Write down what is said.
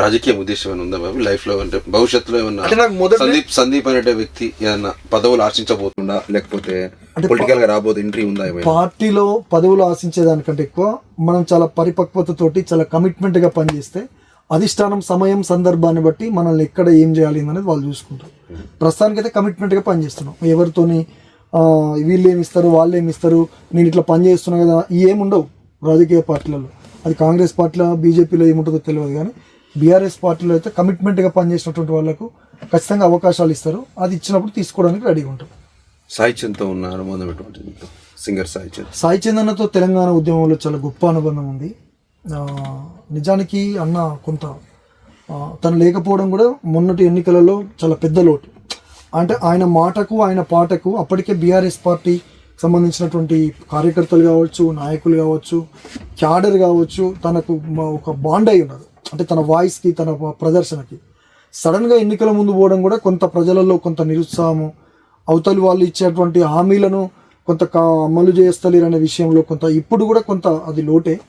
రాజకీయ ఉద్దేశం ఏమైనా ఉందా బాబు? లైఫ్లో అంటే భవిష్యత్తులో ఏమన్నా సందీప్ సందీప్ అనే వ్యక్తి ఏమన్నా పదవులు ఆశించబోతుండా లేకపోతే పొలిటికల్గా రాబోతు ఎంట్రీ ఉందా పార్టీలో పదవులు ఆశించేదానికంటే ఎక్కువ మనం చాలా పరిపక్వతతోటి చాలా కమిట్మెంట్గా పనిచేస్తే అధిష్టానం సమయం సందర్భాన్ని బట్టి మనల్ని ఎక్కడ ఏం చేయాలి అనేది వాళ్ళు చూసుకుంటారు. ప్రస్తుతానికైతే కమిట్మెంట్గా పనిచేస్తున్నాం. ఎవరితోని వీళ్ళు ఏమి ఇస్తారు వాళ్ళు ఏమి ఇస్తారు నేను ఇట్లా పని చేస్తున్నా కదా ఏమి ఉండవు రాజకీయ పార్టీలలో. అది కాంగ్రెస్ పార్టీలో బీజేపీలో ఏముంటుందో తెలియదు కానీ బీఆర్ఎస్ పార్టీలో అయితే కమిట్మెంట్గా పనిచేసినటువంటి వాళ్ళకు ఖచ్చితంగా అవకాశాలు ఇస్తారు. అది ఇచ్చినప్పుడు తీసుకోవడానికి రెడీగా ఉంటాం. సాయి చంద్తో ఉన్న అనుబంధం ఎటువంటిది సింగర్ సాయి చంద్. సాయి చందన్నతో తెలంగాణ ఉద్యమంలో చాలా గొప్ప అనుబంధం ఉంది. నిజానికి అన్న కొంత తను లేకపోవడం కూడా మొన్నటి ఎన్నికలలో చాలా పెద్ద లోటు. అంటే ఆయన మాటకు ఆయన పాటకు అప్పటికే బీఆర్ఎస్ పార్టీ సంబంధించినటువంటి కార్యకర్తలు కావచ్చు నాయకులు కావచ్చు క్యాడర్ కావచ్చు తనకు ఒక బాండ్ అయి ఉన్నారు అంటే తన వాయిస్కి తన ప్రదర్శనకి. సడన్గా ఎన్నికల ముందు పోవడం కూడా కొంత ప్రజలలో కొంత నిరుత్సాహము అవతలి వాళ్ళు ఇచ్చేటువంటి హామీలను కొంత కా- అమలు చేస్తలేరనే విషయంలో కొంత ఇప్పుడు కూడా కొంత అది లోటే.